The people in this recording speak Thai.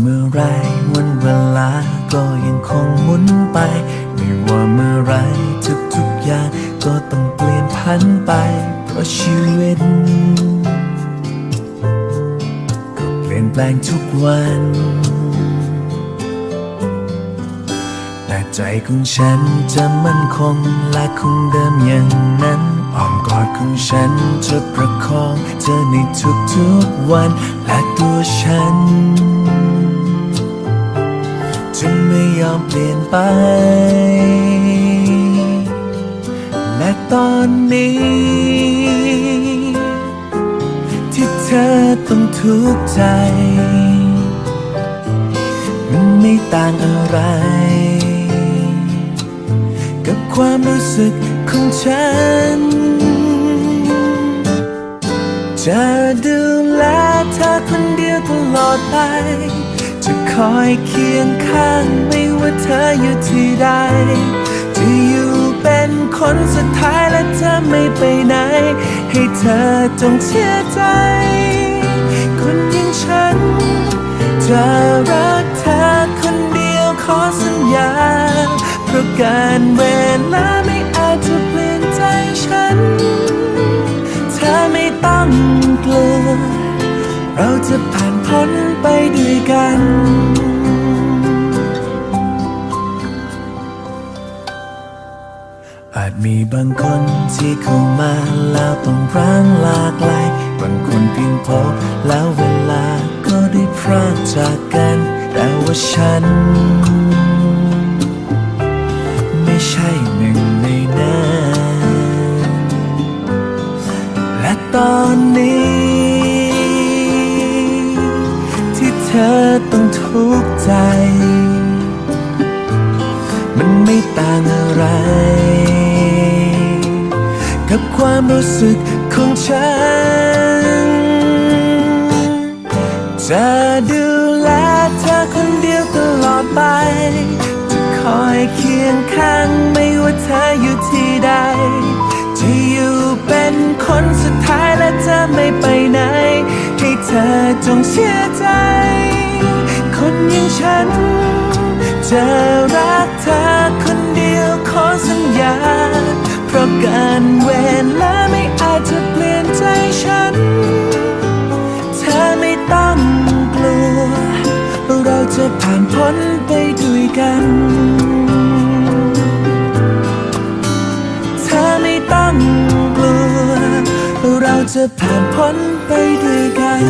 เมื่อไรวันเวลาก็ยังคงหมุนไป ไม่ว่าเมื่อไรทุกๆอย่างก็ต้องเปลี่ยนพันไป เพราะชีวิต ก็เปลี่ยนแปลงทุกวัน แต่ใจของฉันจะมั่นคงและคงเดิมอย่างนั้นอ้อมกอดของฉันจะประคองเธอในทุกๆวันและตัวฉัน ไม่ยอมเปลี่ยนไปและตอนนี้ ที่เธอต้องทุกข์ใจ มันไม่ต่างอะไร กับความรู้สึกของฉัน จะดูแลเธอคนเดียวตลอดไป จะคอยเคียงข้างไม่ว่าเธออยู่ที่ใดจะอยู่เป็นคนสุดท้ายและเธอไม่ไปไหน ให้เธอจงเชื่อใจ คนอย่างฉัน จะรักเธอคนเดียวขอสัญญา เพราะการเวลาไม่อาจจะเปลี่ยนใจฉัน เธอไม่ต้อง เราจะผ่านพ้นไปด้วยกันอาจมีบางคนที่เข้ามาแล้วต้องร้างลากลายบางคนเพียงพบแล้วเวลาก็ได้พรากจากกัน แต่ว่าฉัน ไม่ใช่หนึ่งในนั้นและตอน ใจ มันไม่ต่างอะไร กับความรู้สึกของฉัน จะดูแลเธอคนเดียวตลอดไป จะคอยเคียงข้างไม่ว่าเธออยู่ที่ใดจะอยู่เป็นคนสุดท้ายและจะไม่ไปไหน ให้เธอจงเชื่อใจ ฉัน จะรักเธอคนเดียวขอสัญญา เพราะการเวลาไม่อาจจะเปลี่ยนใจฉัน เธอไม่ต้องกลัว เราจะผ่านพ้นไปด้วยกันเธอไม่ต้องกลัวเราจะผ่านพ้นไปด้วยกัน